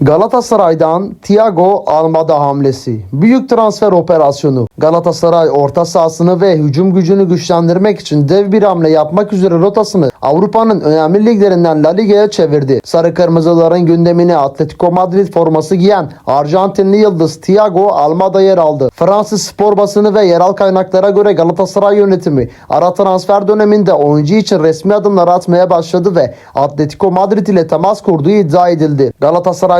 Galatasaray'dan Thiago Almada hamlesi. Büyük transfer operasyonu. Galatasaray orta sahasını ve hücum gücünü güçlendirmek için dev bir hamle yapmak üzere rotasını Avrupa'nın önemli liglerinden La Liga'ya çevirdi. Sarı Kırmızıların gündemine Atletico Madrid forması giyen Arjantinli yıldız Thiago Almada yer aldı. Fransız spor basını ve yerel kaynaklara göre Galatasaray yönetimi ara transfer döneminde oyuncu için resmi adımlar atmaya başladı ve Atletico Madrid ile temas kurduğu iddia edildi.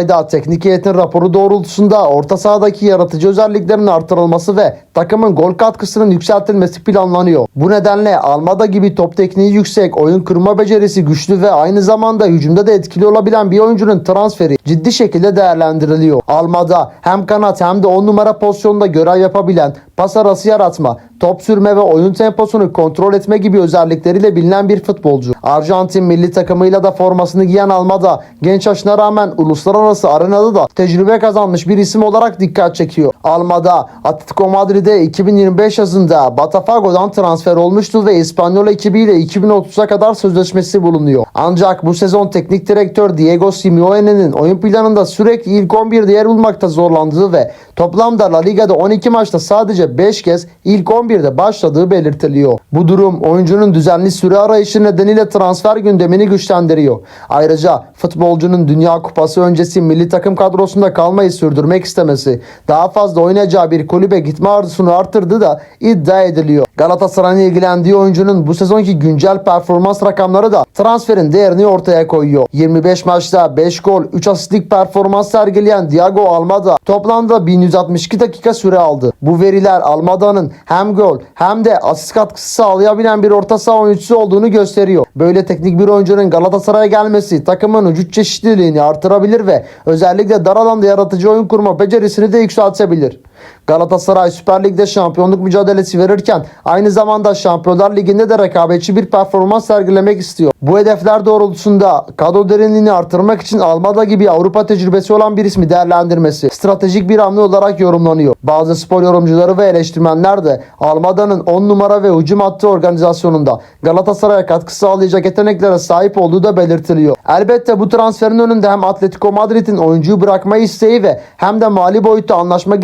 Galatasaray'da teknik heyetin raporu doğrultusunda orta sahadaki yaratıcı özelliklerin artırılması ve takımın gol katkısının yükseltilmesi planlanıyor. Bu nedenle Almada gibi top tekniği yüksek, oyun kurma becerisi güçlü ve aynı zamanda hücumda da etkili olabilen bir oyuncunun transferi ciddi şekilde değerlendiriliyor. Almada hem kanat hem de 10 numara pozisyonda görev yapabilen, pas arası yaratma, top sürme ve oyun temposunu kontrol etme gibi özellikleriyle bilinen bir futbolcu. Arjantin milli takımıyla da formasını giyen Almada genç yaşına rağmen uluslararası arenada da tecrübe kazanmış bir isim olarak dikkat çekiyor. Almada Atletico Madrid'e 2025 yazında Botafogo'dan transfer olmuştu ve İspanyol ekibiyle 2030'a kadar sözleşmesi bulunuyor. Ancak bu sezon teknik direktör Diego Simeone'nin oyun planında sürekli ilk 11'de yer bulmakta zorlandığı ve toplamda La Liga'da 12 maçta sadece 5 kez ilk 11'de başladığı belirtiliyor. Bu durum oyuncunun düzenli süre arayışı nedeniyle transfer gündemini güçlendiriyor. Ayrıca futbolcunun Dünya Kupası öncesi milli takım kadrosunda kalmayı sürdürmek istemesi, daha fazla oynayacağı bir kulübe gitme arzusunu artırdığı da iddia ediliyor. Galatasaray'ın ilgilendiği oyuncunun bu sezonki güncel performans rakamları da transferin değerini ortaya koyuyor. 25 maçta 5 gol, 3 asistlik performans sergileyen Thiago Almada toplamda 1162 dakika süre aldı. Bu veriler Almada'nın hem gol hem de asist katkısı sağlayabilen bir orta saha oyuncusu olduğunu gösteriyor. Böyle teknik bir oyuncunun Galatasaray'a gelmesi takımın vücut çeşitliliğini artırabilir ve özellikle dar alanda yaratıcı oyun kurma becerisini de yükseltebilir. Galatasaray Süper Lig'de şampiyonluk mücadelesi verirken aynı zamanda Şampiyonlar Ligi'nde de rekabetçi bir performans sergilemek istiyor. Bu hedefler doğrultusunda kadro derinliğini artırmak için Almada gibi Avrupa tecrübesi olan bir ismi değerlendirmesi stratejik bir hamle olarak yorumlanıyor. Bazı spor yorumcuları ve eleştirmenler de Almada'nın 10 numara ve hücum hattı organizasyonunda Galatasaray'a katkı sağlayacak yeteneklere sahip olduğu da belirtiliyor. Elbette bu transferin önünde hem Atletico Madrid'in oyuncuyu bırakma isteği ve hem de mali boyutta anlaşma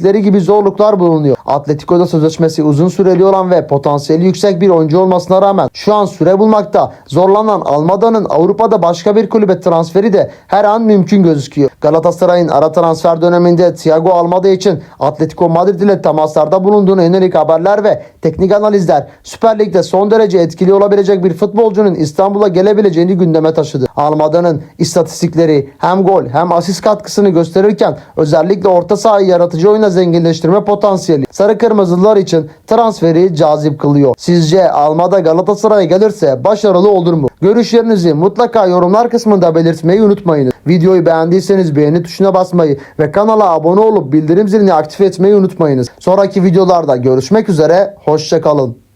gereklilikleri gibi zorluklar bulunuyor. Atletico'da sözleşmesi uzun süreli olan ve potansiyeli yüksek bir oyuncu olmasına rağmen şu an süre bulmakta zorlanan Almada'nın Avrupa'da başka bir kulübe transferi de her an mümkün gözüküyor. Galatasaray'ın ara transfer döneminde Thiago Almada için Atletico Madrid ile temaslarda bulunduğuna yönelik haberler ve teknik analizler Süper Lig'de son derece etkili olabilecek bir futbolcunun İstanbul'a gelebileceğini gündeme taşıdı. Almada'nın istatistikleri hem gol hem asist katkısını gösterirken özellikle orta sahayı yaratıcı oyuna zenginleştirme potansiyeli Sarı Kırmızılar için transferi cazip kılıyor. Sizce Almada Galatasaray'a gelirse başarılı olur mu? Görüşlerinizi mutlaka yorumlar kısmında belirtmeyi unutmayın. Videoyu beğendiyseniz beğeni tuşuna basmayı ve kanala abone olup bildirim zilini aktif etmeyi unutmayınız. Sonraki videolarda görüşmek üzere, hoşçakalın.